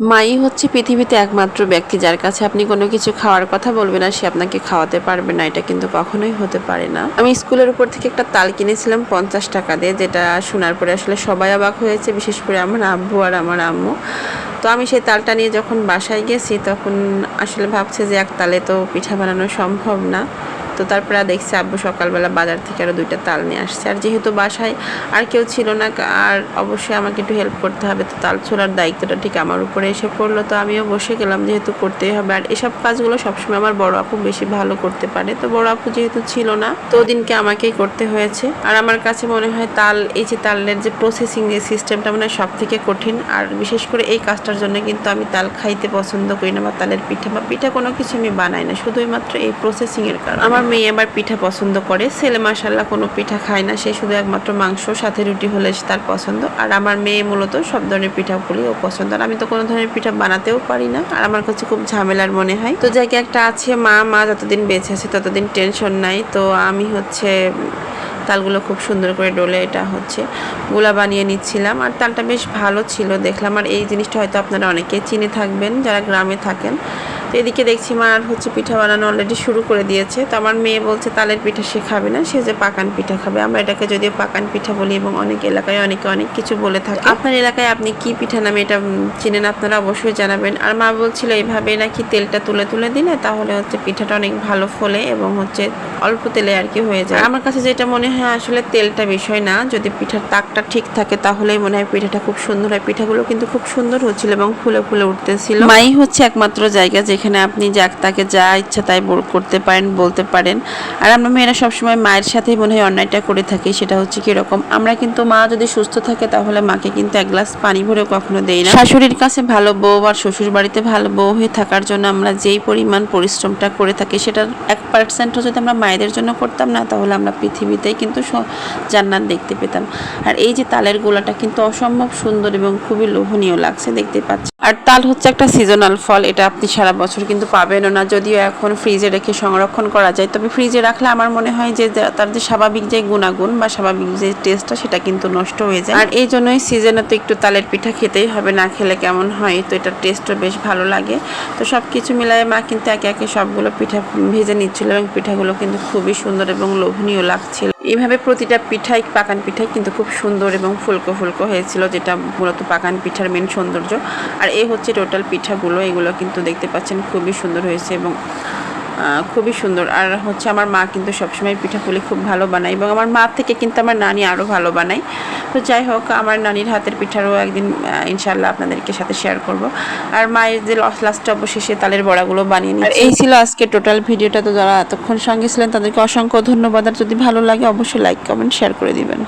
মাই হচ্ছে পৃথিবীতে একমাত্র ব্যক্তি যার কাছে আপনি কোনো কিছু খাওয়ার কথা বলবেন আর সে আপনাকে খাওয়াতে পারবে না। এটা কিন্তু কখনোই হতে পারে না। আমি স্কুলের উপর থেকে একটা তাল কিনেছিলাম পঞ্চাশ টাকা দিয়ে, যেটা শোনার পরে আসলে সবাই অবাক হয়েছে, বিশেষ করে আমার আব্বু আর আমার আম্মু। তো আমি সেই তালটা নিয়ে যখন বাসায় গেছি, তখন আসলে ভাবছে যে এক তালে তো পিঠা বানানো সম্ভব না। তো তারপরে দেখছি আব্বু সকালবেলা বাজার থেকে আরও দুইটা তাল নিয়ে আসছে। আর যেহেতু বাসায় আর কেউ ছিল না, আর অবশ্যই আমাকে একটু হেল্প করতে হবে, তো তাল ছোড়ার দায়িত্বটা ঠিক আমার উপরে এসে পড়ল। তো আমিও বসে গেলাম যেহেতু করতেই হবে। আর এসব কাজগুলো সবসময় আমার বড় আপু বেশি ভালো করতে পারে। তো বড় আপু যেহেতু ছিল না, তো ওদিনকে আমাকেই করতে হয়েছে। আর আমার কাছে মনে হয় তাল, এই যে তালের যে প্রসেসিং যে সিস্টেমটা মানে সব থেকে কঠিন। আর বিশেষ করে এই কাজটার জন্য কিন্তু আমি তাল খাইতে পছন্দ করি না বা তালের পিঠা বা পিঠা কোনো কিছু আমি বানাই না। শুধুই মাত্র এই প্রসেসিং এর কারণে। আমার মেয়ে আবার পিঠা পছন্দ করে। ছেলে মাসাল্লাহ কোনো পিঠা খায় না, সে শুধু একমাত্র মাংস, সাথে রুটি হলে তার পছন্দ। আর আমার মেয়ে মূলত সব ধরনের পিঠাগুলি ও পছন্দ। আর আমি তো কোনো ধরনের পিঠা বানাতেও পারি না। আর আমার কাছে খুব ঝামেলার মনে হয়। তো জায়গা একটা আছে, মা মা যতদিন বেঁচে আছে ততদিন টেনশন নাই। তো আমি হচ্ছে তালগুলো খুব সুন্দর করে ডলে, এটা হচ্ছে গোলা বানিয়ে নিচ্ছিলাম। আর তালটা বেশ ভালো ছিল, দেখলাম। আর এই জিনিসটা হয়তো আপনারা অনেকেই চিনে থাকবেন, যারা গ্রামে থাকেন। তো এদিকে দেখছি মার হচ্ছে পিঠা বানানো অলরেডি শুরু করে দিয়েছে। তো আমার মেয়ে বলছে, তালের পিঠা সে খাবে না, সে যে পাকান পিঠা খাবে। আমরা এটাকে যদিও পাকান পিঠা বলি এবং অনেক এলাকায় অনেকে অনেক কিছু বলে থাকে। আপনার এলাকায় আপনি কি পিঠা নামে এটা চিনেন? আপনারা অবশ্যই জানাবেন। আর মা বলছিল, এইভাবে নাকি তেলটা তুলে তুলে দিলে তাহলে হচ্ছে পিঠাটা অনেক ভালো ফলে এবং হচ্ছে অল্প তেলে আর কি হয়ে যায়। আমার কাছে যেটা মনে হয় আসলে তেলটা বিষয় না যদি পিঠার তাকটা ঠিক থাকে তাহলেই মনে হয় পিঠাটা খুব সুন্দর হয়। পিঠাগুলো কিন্তু খুব সুন্দর হচ্ছিল এবং ফুলে ফুলে উঠতেছিল। মাই হচ্ছে একমাত্র জায়গা যেখানে আপনি যাক তাকে যা ইচ্ছা তাই করতে পারেন বলতে পারেন। আর আমরা মেয়েরা সবসময় মায়ের সাথেই মনে হয় অন্যায়টা করে থাকি সেটা হচ্ছে কীরকম আমরা কিন্তু মা যদি সুস্থ থাকে তাহলে মাকে কিন্তু এক গ্লাস পানি ভরে কখনো দেই না। শাশুড়ির কাছে ভালো বউ আর শ্বশুর বাড়িতে ভালো বউ হয়ে থাকার জন্য আমরা যেই পরিমাণ পরিশ্রমটা করে থাকি সেটার এক পার্সেন্টও যদি আমরা মায়েদের জন্য করতাম না, তাহলে আমরা পৃথিবীতেই কিন্তু জান্নাত দেখতে পেতাম। আর এই যে তালের গোলাটা কিন্তু অসম্ভব সুন্দর এবং খুবই লোভনীয় লাগছে দেখতে পাচ্ছি। আর তাল হচ্ছে একটা সিজনাল ফল, এটা আপনি সারা বছর কিন্তু পাবেনও না। যদিও এখন ফ্রিজে রেখে সংরক্ষণ করা যায়, তবে ফ্রিজে রাখলে আমার মনে হয় যে তার যে স্বাভাবিক যে গুণাগুণ বা স্বাভাবিক যে টেস্টটা সেটা কিন্তু নষ্ট হয়ে যায়। আর এই জন্যই সিজনে তো একটু তালের পিঠা খেতেই হবে, না খেলে কেমন হয়? তো এটার টেস্টও বেশ ভালো লাগে। তো সব কিছু মিলাই মা কিন্তু একে একে সবগুলো পিঠা ভেজে নিচ্ছিল এবং পিঠাগুলো কিন্তু খুবই সুন্দর এবং লোভনীয় লাগছিল। এভাবে প্রতিটা পিঠাই, পাকান পিঠাই কিন্তু খুব সুন্দর এবং ফুলকো ফুলকো হয়েছিল, যেটা মূলত পাকান পিঠার মেন সৌন্দর্য। আর এই হচ্ছে টোটাল পিঠাগুলো, এগুলো কিন্তু দেখতে পাচ্ছেন খুবই সুন্দর হয়েছে এবং খুবই সুন্দর। আর হচ্ছে আমার মা কিন্তু সবসময় পিঠাপুলি খুব ভালো বানায় এবং আমার মা থেকে কিন্তু আমার নানি আরও ভালো বানায়। তো যাই হোক আমার নানির হাতের পিঠারও একদিন ইনশাল্লাহ আপনাদেরকে সাথে শেয়ার করব। আর মায়ের যে লাস্টে অবশেষে তালের বড়াগুলো বানিয়ে নিই আর এই ছিল আজকে টোটাল ভিডিওটা। তো যারা এতক্ষণ সঙ্গে ছিলেন তাদেরকে অসংখ্য ধন্যবাদ। আর যদি ভালো লাগে অবশ্যই লাইক কমেন্ট শেয়ার করে দিবেন।